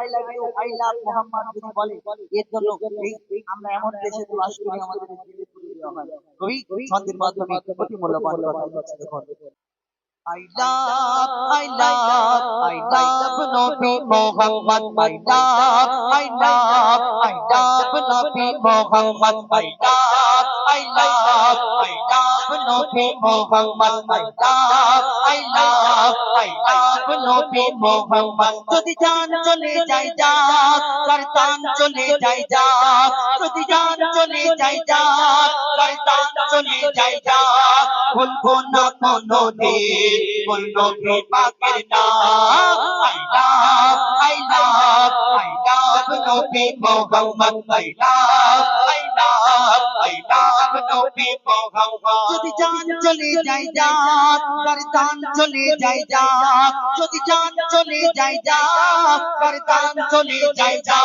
I love you I love Mohammad যদি বলে এর জন্য আমরা এমন দেশে বাস করি আমাদের কবি ছন্দের মাধ্যমে অতি মূল্যবান কথা বলছে I love, I love, I love Nabi Muhammad. I love, I love, I love Nabi Muhammad. I love, I love, I love Nabi Muhammad. I love, I love, I love Nabi Muhammad. যদি জান চলে যাই যা করতান চলে যাই যা যদি জান চলে যাই যা করতান চলে যাই যা ভুলবো না কোনো দিন কোন নবী পাকের নাম I love I love I love নবী Mohammad I love I love নবী মোহাম্মদ যদি জান চলে যাই যা করতান চলে যাই যা যদি জান চলে যাই যা করতান চলে যাই যা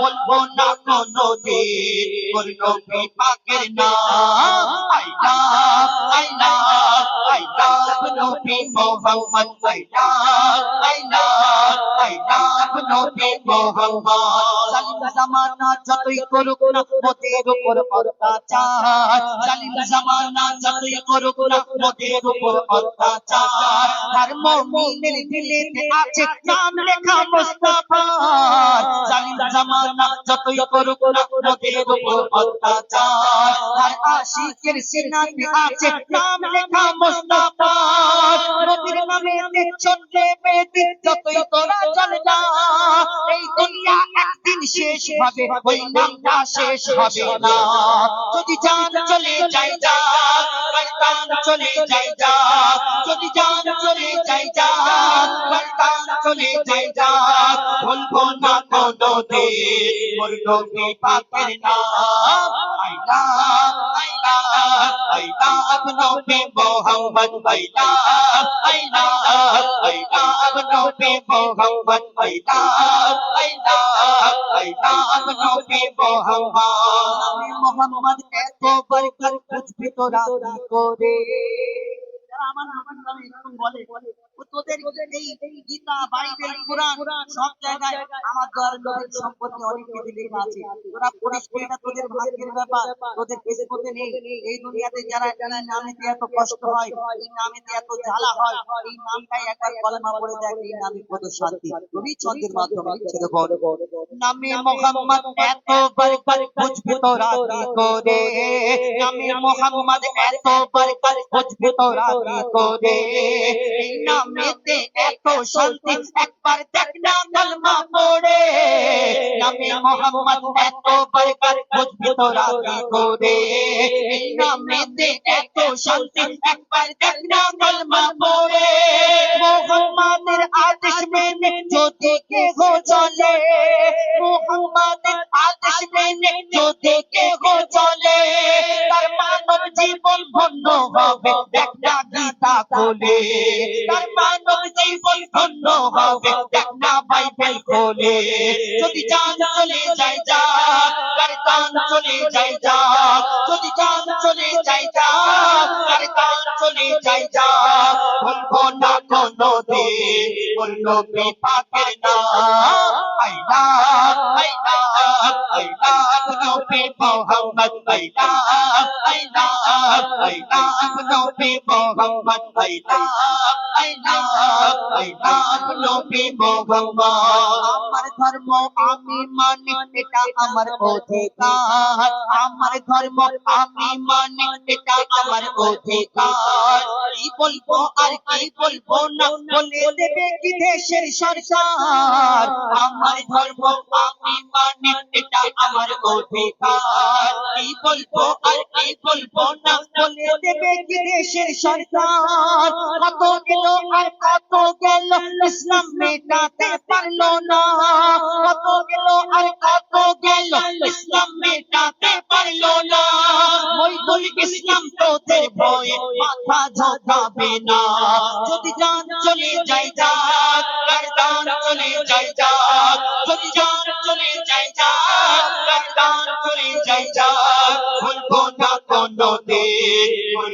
বলব না কোনো দিন কোন নবী পাকের নাম। I love I love I love নবী Mohammad, I love I love I love নবী মোহাম্মদ। জামানা যতই করুক না মোদের উপর অত্যাচার। জালিম জামানা যতই করুক না মোদের উপর অত্যাচার। আর মুমিনের দিলেতে আছে নাম লেখা মুস্তাফার জালিম জামানা যতই করুক না মোদের উপর অত্যাচার। আর আশিকের সিনাতে আছে নাম লেখা মুস্তাফার নবীর নামে চললে বেদিন যতই তোরা চলে যা এই দুনিয়া একদিন শেষ হবে, ওই নামটা শেষ হবে না। যদি জান চলে যাই যা কলতান চলে যাই যা। যদি জান চলে যাই যা কলতান চলে যাই যা। ভুলবো না কোনো দিন মোর নবী পাকের নাম। I love I love I নবী Mohammad I love I love I নবী মোহাম্মদ আই লাভ আই নবী মোহাম্মদ করে তোদের এই গীতা, বাইবেল, কোরআন সব জায়গায় আমার দয়ার নবীর সম্পর্কে অনেক কিছু লেখা আছে। তোরা পড়িস এটা তোদের ভাগ্যের ব্যাপার, তোদের কিসমতে নেই। এই দুনিয়াতে যারা এই নামেতে এত কষ্ট হয়, এই নামেতে এত জ্বালা হয়, এই নামটাই একবার কলমা পড়ে দেখ, এই নামে কত শান্তি। কবি ছন্দের মাধ্যমে লিখছে দেখো নামে মোহাম্মদ এত বরকত বুঝবি তোরা কি করে? নামে মোহাম্মদ এত বরকত বুঝবি তোরা কি করে? এই নামেতে এত শান্তি একবার দেখ না কলমা পড়ে নামে মোহাম্মদ এত বরকত বুঝবি তোরা কি করে নামেতে এত শান্তি একবার দেখ না কলমা পড়ে মোহাম্মদের আদেশ মেনে যদি কেহ চলে। মোহাম্মদের আদেশ মেনে যদি কেহ চলে। তার মানব জীবন ধন্য হবে দেখ না গীতা খোলে। তার মানব জীবন ধন্য হবে দেখ না বাইবেল খোলে। যদি চাঁদ চলে যায় যা, তার দান চলে যায় যা, যদি চাঁদ চলে যায় যা, তার দান চলে যায় যা, বলব না কোনো দিন ওর নবী পাকের নাম I love I love I love নবী Mohammad I love I love I love নবী মোহাম্মদ আই আমার ধর্ম আমি মানি, এটা আমার অধিকার। আমার ধর্ম আমি মানি, এটা আমার অধিকার। কি বলব আর কি বলব না, বলে দেবে কি দেশের সরকার। আমার ধর্ম আমি মানি, এটা আমার অধিকার। কি বলব আর কি বলব না, বলে দেবে দেশের সরকার কত গেল আর কত গেল, ইসলাম মেটাতে পারল না। কত গেল আর কত গেল, ইসলাম মেটাতে পারল না। মইদুল ইসলাম তোদের ভয়ে মাথা ঝোঁকাবে না। যদি জান চলে যাই যা গর্দান চলে যাই যা যদি জান